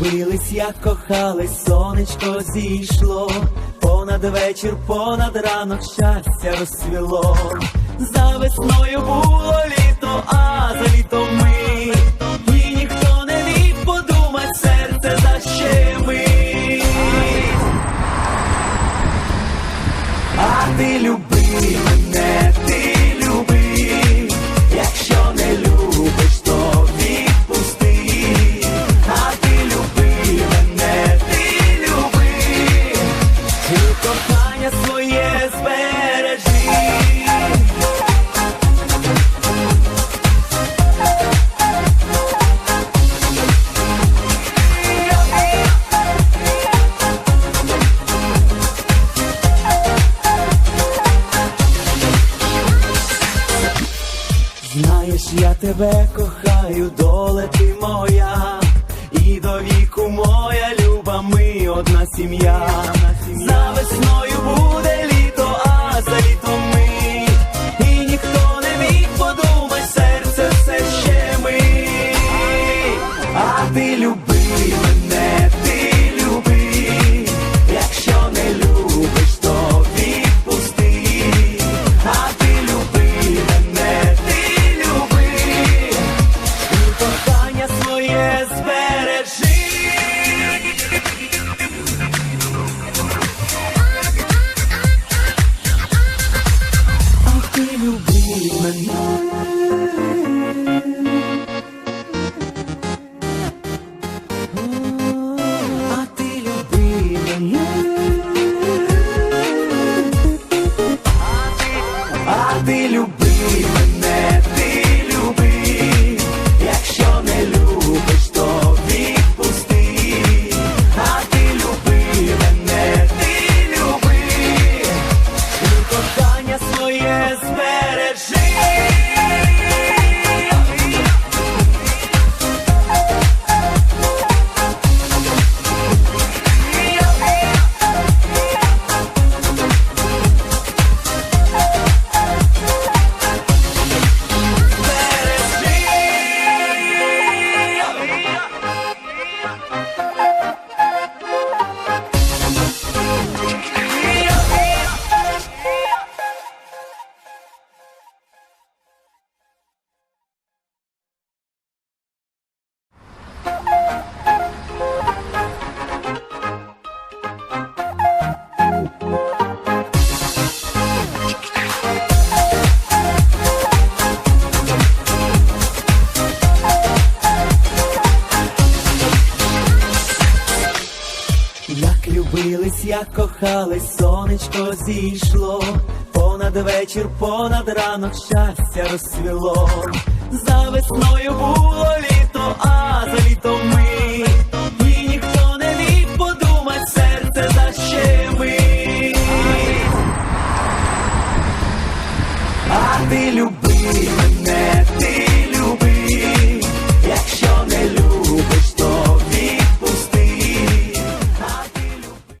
Бились, як кохались, сонечко зійшло, понад вечір, понад ранок щастя розсвіло, за весною було. Знаєш, я тебе кохаю, доле ти моя, і до віку моя люба, ми одна сім'я. За весною statement. Зустрілись, як кохались, сонечко зійшло, понад вечір, понад ранок щастя розсвіло за весною.